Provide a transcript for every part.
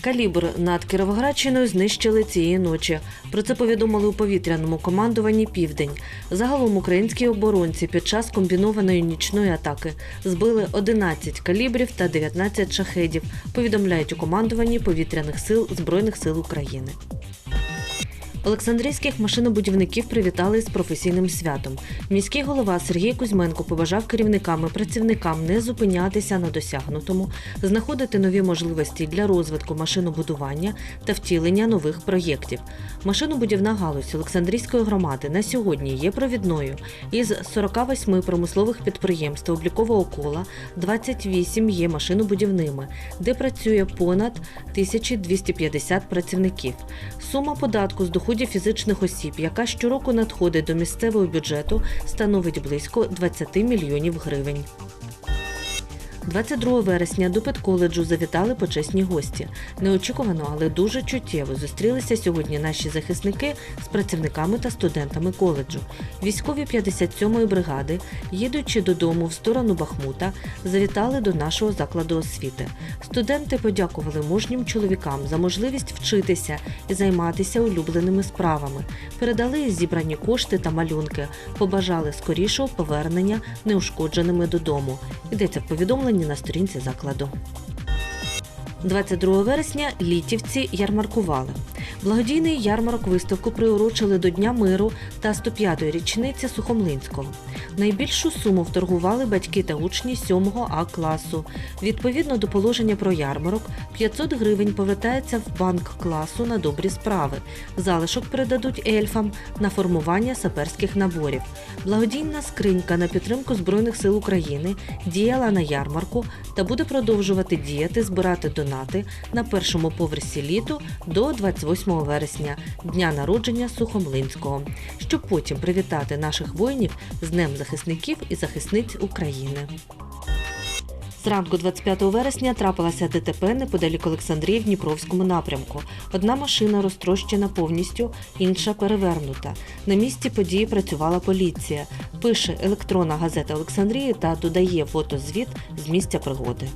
Калібр над Кіровоградщиною знищили цієї ночі. Про це повідомили у повітряному командуванні Південь. Загалом українські оборонці під час комбінованої нічної атаки збили 11 калібрів та 19 шахедів. Повідомляють у командуванні повітряних сил Збройних сил України. Олександрійських машинобудівників привітали з професійним святом. Міський голова Сергій Кузьменко побажав керівникам і працівникам не зупинятися на досягнутому, знаходити нові можливості для розвитку машинобудування та втілення нових проєктів. Машинобудівна галузь Олександрійської громади на сьогодні є провідною. Із 48 промислових підприємств облікового кола 28 є машинобудівними, де працює понад 1250 працівників. Сума податку з доходів фізичних осіб, яка щороку надходить до місцевого бюджету, становить близько 20 мільйонів гривень. 22 вересня до педколеджу завітали почесні гості. Неочікувано, але дуже чуттєво зустрілися сьогодні наші захисники з працівниками та студентами коледжу. Військові 57-ї бригади, їдучи додому в сторону Бахмута, завітали до нашого закладу освіти. Студенти подякували мужнім чоловікам за можливість вчитися і займатися улюбленими справами, передали зібрані кошти та малюнки, побажали скорішого повернення неушкодженими додому. Йдеться в повідомленні на сторінці закладу. 22 вересня літівці ярмаркували. Благодійний ярмарок виставку приурочили до Дня миру та 105-ї річниці Сухомлинського. Найбільшу суму вторгували батьки та учні 7-го А класу. Відповідно до положення про ярмарок, 500 гривень повертається в банк класу на добрі справи. Залишок передадуть ельфам на формування саперських наборів. Благодійна скринька на підтримку Збройних сил України діяла на ярмарку та буде продовжувати діяти, збирати донати на першому поверсі літу до 28 вересня, дня народження Сухомлинського, щоб потім привітати наших воїнів з Днем захисників і захисниць України. Зранку 25 вересня трапилася ДТП неподалік Олександрії в Дніпровському напрямку. Одна машина розтрощена повністю, інша перевернута. На місці події працювала поліція. Пише електронна газета Олександрії та додає фотозвіт з місця пригоди.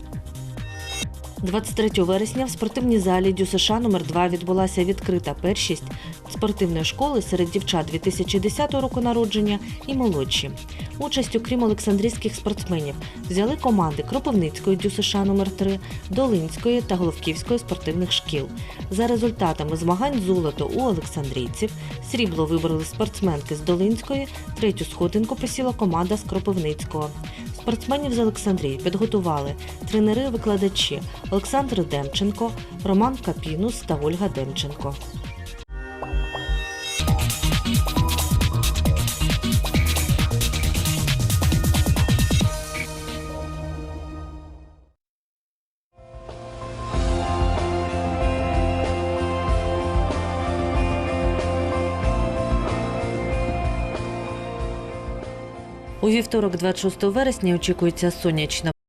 23 вересня в спортивній залі ДЮСШ номер 2 відбулася відкрита першість спортивної школи серед дівчат 2010 року народження і молодші. Участь, окрім олександрійських спортсменів, взяли команди Кропивницької ДЮСШ номер 3 Долинської та Головківської спортивних шкіл. За результатами змагань золото у олександрійців, срібло вибрали спортсменки з Долинської, третю сходинку посіла команда з Кропивницького. Спортсменів з Олександрії підготували тренери-викладачі Олександр Демченко, Роман Капінус та Ольга Демченко. У вівторок, 26 вересня, очікується сонячна